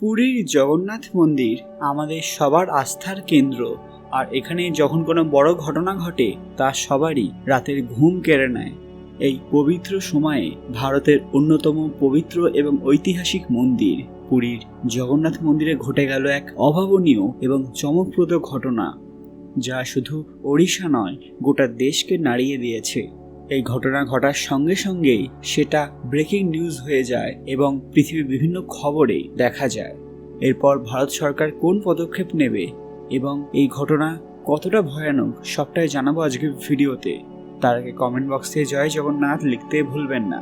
পুরীর জগন্নাথ মন্দির আমাদের সবার আস্থার কেন্দ্র। আর এখানে যখন কোনো বড় ঘটনা ঘটে, তা সবারই রাতের ঘুম কেড়ে নেয়। এই পবিত্র সময়ে ভারতের অন্যতম পবিত্র এবং ঐতিহাসিক মন্দির পুরীর জগন্নাথ মন্দিরে ঘটে গেল এক অভাবনীয় এবং চমকপ্রদ ঘটনা, যা শুধু ওড়িশা নয়, গোটা দেশকে নাড়িয়ে দিয়েছে। এই ঘটনা ঘটার সঙ্গে সঙ্গেই সেটা ব্রেকিং নিউজ হয়ে যায় এবং পৃথিবীর বিভিন্ন খবরে দেখা যায়। এরপর ভারত সরকার কোন পদক্ষেপ নেবে এবং এই ঘটনা কতটা ভয়ানক সবটাই জানাব আজকের ভিডিওতে। তার আগে কমেন্ট বক্সে জয় জগন্নাথ লিখতে ভুলবেন না।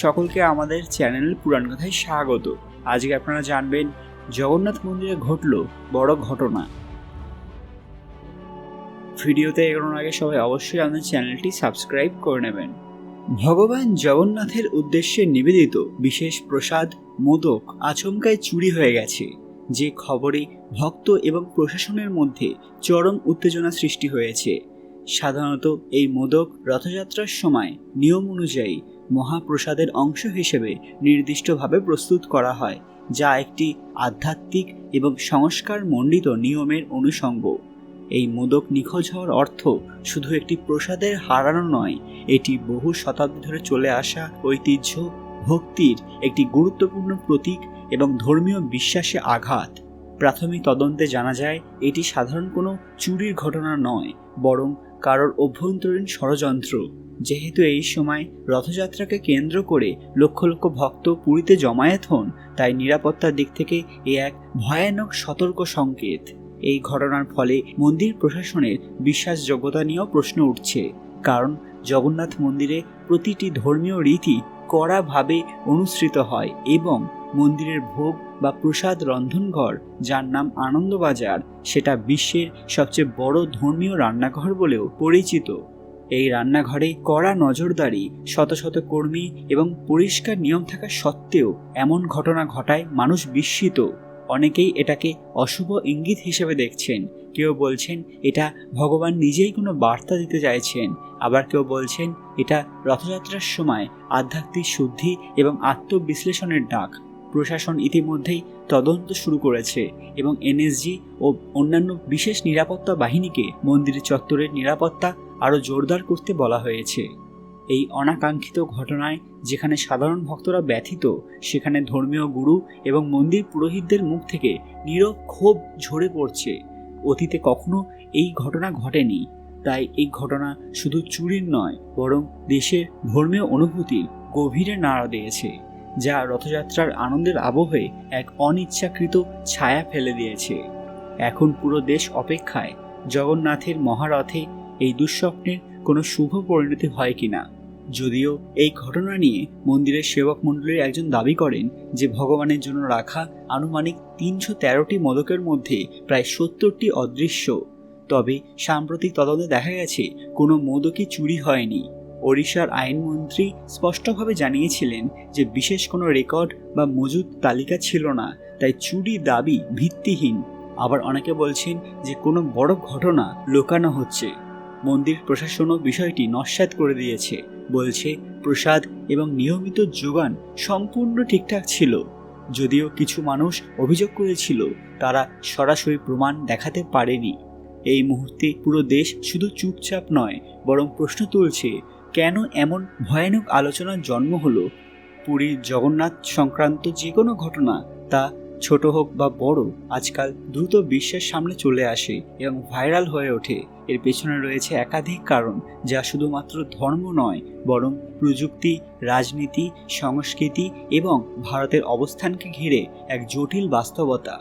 সকলকে আমাদের চ্যানেল পুরাণ কথায় স্বাগত। আজকে আপনারা জানবেন জগন্নাথ মন্দিরে ঘটল বড় ঘটনা। ভিডিওতে এগোনোর আগে সবাই অবশ্যই আমাদের চ্যানেলটি সাবস্ক্রাইব করে নেবেন। ভগবান জগন্নাথের উদ্দেশ্যে নিবেদিত বিশেষ প্রসাদ, মোদক আচমকায় চুরি হয়ে গেছে, যে খবরে ভক্ত এবং প্রশাসনের মধ্যে চরম উত্তেজনা সৃষ্টি হয়েছে। সাধারণত এই মোদক রথযাত্রার সময় নিয়ম অনুযায়ী মহাপ্রসাদের অংশ হিসেবে নির্দিষ্টভাবে প্রস্তুত করা হয়, যা একটি আধ্যাত্মিক এবং সংস্কার মণ্ডিত নিয়মের অনুষঙ্গ। এই মোদক নিখোঁজ হওয়ার অর্থ শুধু একটি প্রসাদের হারানো নয়, এটি বহু শতাব্দী ধরে চলে আসা ঐতিহ্য, ভক্তির একটি গুরুত্বপূর্ণ প্রতীক এবং ধর্মীয় বিশ্বাসে আঘাত। প্রাথমিক তদন্তে জানা যায়, এটি সাধারণ কোনো চুরির ঘটনা নয়, বরং কারোর অভ্যন্তরীণ ষড়যন্ত্র। যেহেতু এই সময় রথযাত্রাকে কেন্দ্র করে লক্ষ লক্ষ ভক্ত পুরীতে জমায়েত হন, তাই নিরাপত্তার দিক থেকে এ এক ভয়ানক সতর্ক সংকেত। এই ঘটনার ফলে মন্দির প্রশাসনের বিশ্বাসযোগ্যতা নিয়েও প্রশ্ন উঠছে। কারণ জগন্নাথ মন্দিরে প্রতিটি ধর্মীয় রীতি কড়াভাবে অনুসৃত হয় এবং মন্দিরের ভোগ বা প্রসাদ রন্ধনঘর, যার নাম আনন্দবাজার, সেটা বিশ্বের সবচেয়ে বড় ধর্মীয় রান্নাঘর বলেও পরিচিত। এই রান্নাঘরে কড়া নজরদারি, শত শত কর্মী এবং পরিষ্কার নিয়ম থাকা সত্ত্বেও এমন ঘটনা ঘটায় মানুষ বিস্মিত। অনেকেই এটাকে অশুভ ইঙ্গিত হিসেবে দেখছেন। কেউ বলছেন, এটা ভগবান নিজেই কোনো বার্তা দিতে চাইছেন। আবার কেউ বলছেন, এটা রথযাত্রার সময় আধ্যাত্মিক শুদ্ধি এবং আত্মবিশ্লেষণের ডাক। প্রশাসন ইতিমধ্যেই তদন্ত শুরু করেছে এবং এনএসজি ও অন্যান্য বিশেষ নিরাপত্তা বাহিনীকে মন্দির চত্বরের নিরাপত্তা আরও জোরদার করতে বলা হয়েছে। এই অনাকাঙ্ক্ষিত ঘটনায় যেখানে সাধারণ ভক্তরা ব্যথিত, সেখানে ধর্মীয় গুরু এবং মন্দির পুরোহিতদের মুখ থেকে নীরব ক্ষোভ ঝরে পড়ছে। অতীতে কখনো এই ঘটনা ঘটেনি, তাই এই ঘটনা শুধু চুরির নয়, বরং দেশের ধর্মীয় অনুভূতির গভীরে নাড়া দিয়েছে, যা রথযাত্রার আনন্দের আবহে এক অনিচ্ছাকৃত ছায়া ফেলে দিয়েছে। এখন পুরো দেশ অপেক্ষায়, জগন্নাথের মহারথে এই দুঃস্বপ্নের কোনো শুভ পরিণতি হয় কিনা? যদিও এই ঘটনা নিয়ে মন্দিরের সেবক মণ্ডলীর একজন দাবি করেন যে ভগবানের জন্য রাখা আনুমানিক তিনশো তেরোটি মদকের মধ্যে প্রায় সত্তরটি অদৃশ্য। তবে সাম্প্রতিক তদন্তে দেখা গেছে, কোনো মোদকই চুরি হয়নি। ওড়িশার আইনমন্ত্রী স্পষ্টভাবে জানিয়েছিলেন যে বিশেষ কোনো রেকর্ড বা মজুদ তালিকা ছিল না, তাই চুরি দাবি ভিত্তিহীন। আবার অনেকে বলছেন যে কোনো বড় ঘটনা লোকানো হচ্ছে। মন্দির প্রশাসনও বিষয়টি নস্যাৎ করে দিয়েছে। বলছে, প্রসাদ এবং নিয়মিত যোগান সম্পূর্ণ ঠিকঠাক ছিল। যদিও কিছু মানুষ অভিযোগ করেছিল, তারা সরাসরি প্রমাণ দেখাতে পারেনি। এই মুহূর্তে পুরো দেশ শুধু চুপচাপ নয়, বরং প্রশ্ন তুলছে, কেন এমন ভয়ানক আলোচনার জন্ম হলো? পুরীর জগন্নাথ সংক্রান্ত যে কোনো ঘটনা তা ছোট হোক বা বড়, আজকাল দ্রুত বিশ্বের সামনে চলে আসে এবং ভাইরাল হয়ে ওঠে। এর পেছনে রয়েছে একাধিক কারণ, যা শুধুমাত্র ধর্ম নয়, বরং প্রযুক্তি, রাজনীতি, সংস্কৃতি এবং ভারতের অবস্থানকে ঘিরে এক জটিল বাস্তবতা।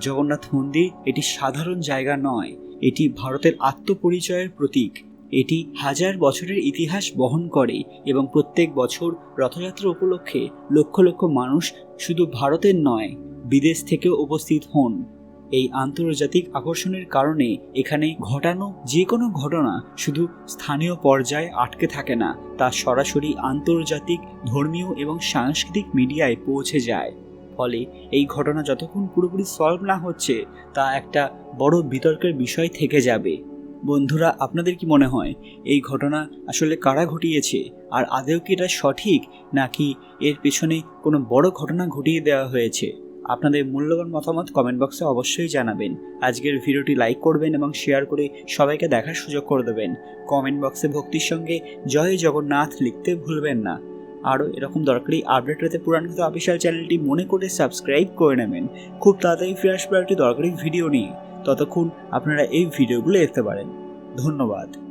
জগন্নাথ মন্দির এটি সাধারণ জায়গা নয়, এটি ভারতের আত্মপরিচয়ের প্রতীক। এটি হাজার বছরের ইতিহাস বহন করে এবং প্রত্যেক বছর রথযাত্রা উপলক্ষে লক্ষ লক্ষ মানুষ শুধু ভারতের নয় বিদেশ থেকেও উপস্থিত হন। এই আন্তর্জাতিক আকর্ষণের কারণে এখানে ঘটানো যে কোনো ঘটনা শুধু স্থানীয় পর্যায়ে আটকে থাকে না, তা সরাসরি আন্তর্জাতিক, ধর্মীয় এবং সাংস্কৃতিক মিডিয়ায় পৌঁছে যায়। ফলে এই ঘটনা যতক্ষণ পুরোপুরি সলভ না হচ্ছে, তা একটা বড় বিতর্কের বিষয় থেকে যাবে। বন্ধুরা, আপনাদের কি মনে হয়, এই ঘটনা আসলে কারা ঘটিয়েছে? আর আদেও কি এটা সঠিক, নাকি এর পেছনে কোনো বড় ঘটনা ঘটিয়ে দেওয়া হয়েছে? আপনাদের মূল্যবান মতামত কমেন্ট বক্সে অবশ্যই জানাবেন। আজকের ভিডিওটি লাইক করবেন এবং শেয়ার করে সবাইকে দেখার সুযোগ করে দেবেন। কমেন্ট বক্সে ভক্তির সঙ্গে জয় জগন্নাথ লিখতে ভুলবেন না। আরও এরকম দরকারি আপডেট পুরান কথা অফিসিয়াল চ্যানেলটি মনে করে সাবস্ক্রাইব করে নেবেন। খুব তাড়াতাড়ি ফিরে আসবে একটি দরকারি ভিডিও নিয়ে। ততক্ষণ আপনারা এই ভিডিওগুলো দেখতে পারেন। ধন্যবাদ।